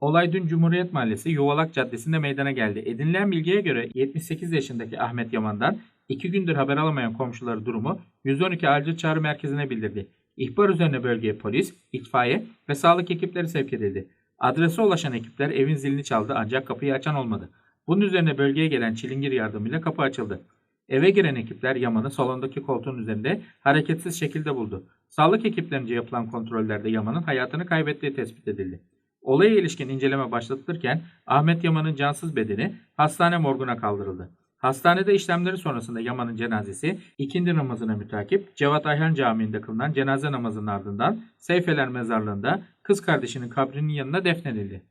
Olay dün Cumhuriyet Mahallesi Yuvalak Caddesi'nde meydana geldi. Edinilen bilgiye göre 78 yaşındaki Ahmet Yaman'dan 2 gündür haber alamayan komşuları durumu 112 acil çağrı merkezine bildirdi. İhbar üzerine bölgeye polis, itfaiye ve sağlık ekipleri sevk edildi. Adrese ulaşan ekipler evin zilini çaldı ancak kapıyı açan olmadı. Bunun üzerine bölgeye gelen çilingir yardımıyla kapı açıldı. Eve giren ekipler Yaman'ı salondaki koltuğun üzerinde hareketsiz şekilde buldu. Sağlık ekiplerince yapılan kontrollerde Yaman'ın hayatını kaybettiği tespit edildi. Olaya ilişkin inceleme başlatılırken Ahmet Yaman'ın cansız bedeni hastane morguna kaldırıldı. Hastanede işlemleri sonrasında Yaman'ın cenazesi ikindi namazına mütakip Cevat Ayhan Camii'nde kılınan cenaze namazının ardından Seyfeler Mezarlığı'nda kız kardeşinin kabrinin yanına defnedildi.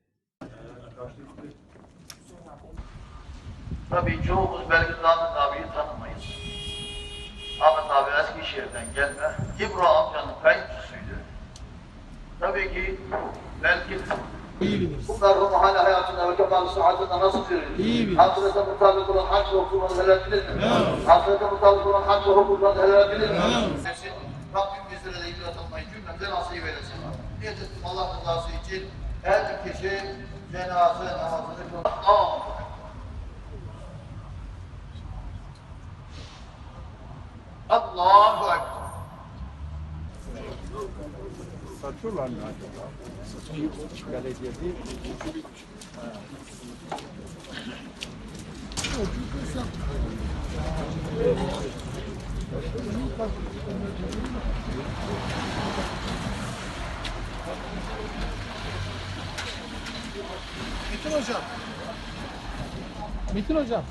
Tabii çoğumuz belki Namık abiyi tanımayız. Ahmet abi Eskişehir'den gelme. İbro amcanın kayınçısıydı. Tabii ki belki İyi biliriz. bu merhumu hala hayatında ve kemal sıhhatinde nasıl verir? İyi bilir. Hasrete mutabık olan hac ve hukumundan helal bilir mi? Hasrete mutabık olan hac ve hukumundan helal bilir mi? Rabbim bizlere de ibret almayı cümlemize nasip eylesin. Niyet ettim Allah rızası için her kişi cenaze namazını kılmak. Amin. Allahu Ekber. Satıyorlar mı acaba? Belediye değil. Metin hocam. Metin hocam.